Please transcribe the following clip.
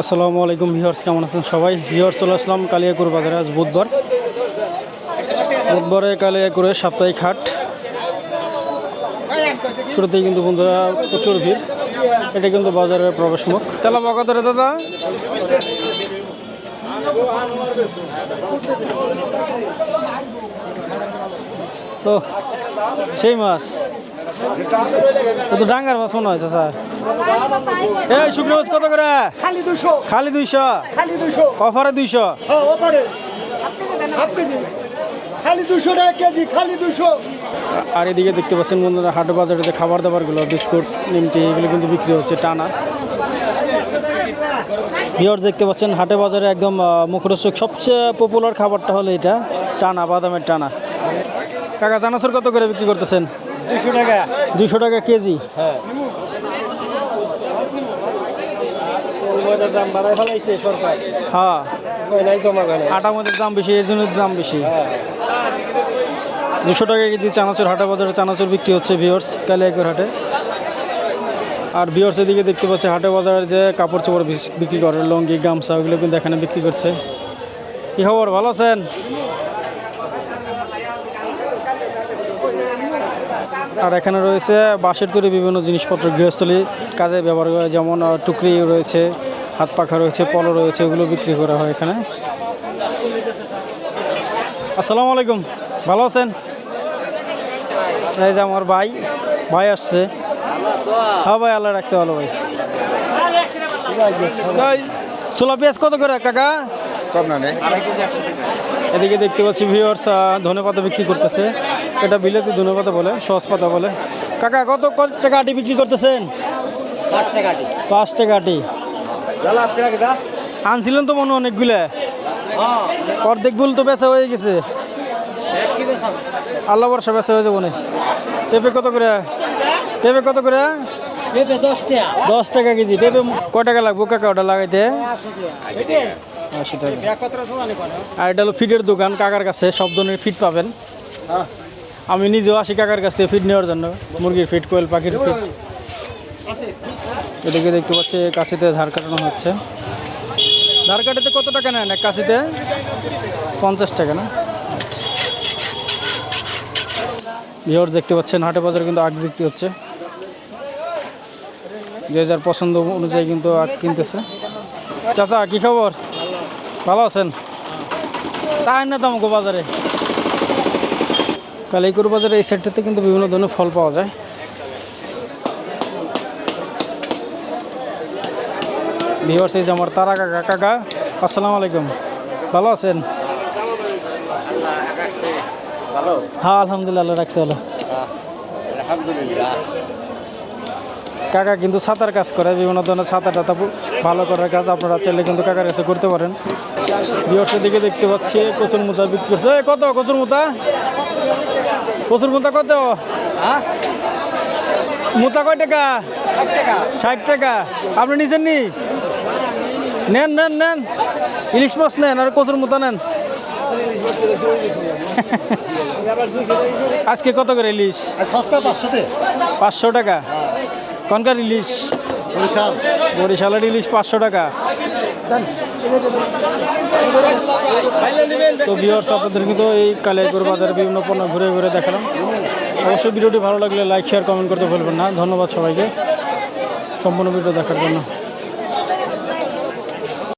আসসালামু আলাইকুম ভিউয়ার্স কেমন আছেন সবাই? ভিউয়ার্স চলে আসলাম কালিয়াকুর বাজারে আজ বুধবার। বুধবারে কালিয়াকুরে সাপ্তাহিক হাট। শুরুতেই কিন্তু বন্ধুরা প্রচুর ভিড়। এটা কিন্তু বাজারের প্রবেশ মুখ তেলা বকাতরে দাদা। তো সেই মাছ। তো ডাঙ্গার মাছ মনে হয়েছে স্যার। এই শুকনো মাছ কত করে? খালি দুশো খালি দুইশো? খালি দুশো অফারে দুইশো? হ্যাঁ ওপারে হাফ কেজি। খালি দুশো টাকা কেজি খালি দুশো আর এদিকে দেখতে পাচ্ছেন বন্ধুরা হাট বাজারে যে খাবার দাবারগুলো বিস্কুট নিমটি এগুলো কিন্তু বিক্রি হচ্ছে টানা। বিয়র দেখতে পাচ্ছেন হাটে বাজারে একদম মুখরোচক সবচেয়ে পপুলার খাবারটা হলো এটা টানা বাদামের টানা। কাকা চানাচুর কত করে বিক্রি করতেছেন? দুশো টাকা? দুশো টাকা কেজি? দাম বাড়াই ফেলাইছে সরকার। হ্যাঁ। করে আটা মধ্যে দাম বেশি এর জন্য দাম বেশি। দুশো টাকা কেজি চানাচুর হাটে বাজারে চানাচুর বিক্রি হচ্ছে ভিওর্স কালিয়াকুর হাটে। আর ভিওর্স এদিকে দেখতে পাচ্ছে হাটে বাজারে যে কাপড় চোপড় বিক্রি করে লঙ্গি গামছা ওগুলো কিন্তু এখানে বিক্রি করছে। কি খবর? ভালো আছেন? আর এখানে রয়েছে বাঁশের তৈরি বিভিন্ন জিনিসপত্র গৃহস্থলী কাজে ব্যবহার করে যেমন টুকরি রয়েছে হাত পাখা রয়েছে পলো রয়েছে ওগুলো বিক্রি করা হয় এখানে। আসসালামু আলাইকুম ভালো আছেন? এই যে আমার ভাই ভাই আসছে। হ্যাঁ ভাই আল্লাহ রাখছে ভালো ভাই। ছোলা পেঁয়াজ কত করে কাকা? কম না এদিকে দেখতে পাচ্ছি ভিউয়ার্স ধনে পাতা বিক্রি করতেছে। এটা বিলেতি ধনে পাতা বলে সস পাতা বলে। কাকা কত কত টাকা আটি বিক্রি করতেছেন? পাঁচ টাকা পাঁচ টাকা আটি। আনছিলেন তো মনে হয় অনেকগুলা? অর্ধেক গুল তো বেচা হয়ে গেছে। আল্লাহ বর্ষা বেচা হয়ে যাব না। পেঁপে কত করে? পেঁপে কত করে? দশ টাকা। কেজি। পেঁপে কয় টাকা লাগবো কাকা ওটা লাগাইতে? আশি টাকা। আর এটা হলো ফিটের দোকান কাকার কাছে। সব ধরনের ফিট পাবেন। আমি নিজেও আসি কাকার কাছে ফিট নেওয়ার জন্য। মুরগির ফিট কোয়েল পাখির ফিট এদিকে দেখতে পাচ্ছি কাশিতে ধার কাটানো হচ্ছে। ধার কাটাতে কত টাকা নেন এক কাশিতে? পঞ্চাশ টাকা না? ভিওর দেখতে পাচ্ছেন, হাটে বাজারে কিন্তু আগ বিক্রি হচ্ছে। যে যার পছন্দ অনুযায়ী কিন্তু আগ কিনতেছে। চাচা, কি খবর? ভালো আছেন? তাই না তো আমাকে বাজারে। কালিকুর বাজারে এই সাইডটাতে কিন্তু বিভিন্ন ধরনের ফল পাওয়া যায়। ভিওর্স এই যে আমার তারা কাকা কাকা, আসসালামু আলাইকুম। ভালো আছেন? হ্যাঁ আলহামদুলিল্লাহ রাখছে ভালো। কাকা কিন্তু সাঁতার কাজ করে, বিভিন্ন ধরনের ছাতা টাতা ভালো করার কাজ আপনারা চাইলে কিন্তু কাকার কাছে করতে পারেন। বিয়সের দিকে দেখতে পাচ্ছি কচুর মুতা বিক্রি করছে। কত কচুর মুতা কচুর মুতা কত? মুতা কয় টাকা? ষাট টাকা। আপনি নিছেন নি? নেন নেন নেন। ইলিশ মাছ নেন আর কচুর মুতা নেন। আজকে কত করে ইলিশ? পাঁচশো টাকা। কনকার ইলিশ? বরিশাল। বরিশালের ইলিশ পাঁচশো টাকা। তো বিহার আপনাদের কিন্তু এই কালিয়াকুর বাজারে বিভিন্ন পণ্য ঘুরে ঘুরে দেখালাম। অবশ্যই ভিডিওটি ভালো লাগলে লাইক শেয়ার কমেন্ট করতে ভুলবেন না। ধন্যবাদ সবাইকে। সম্পূর্ণ ভিডিও দেখার জন্য।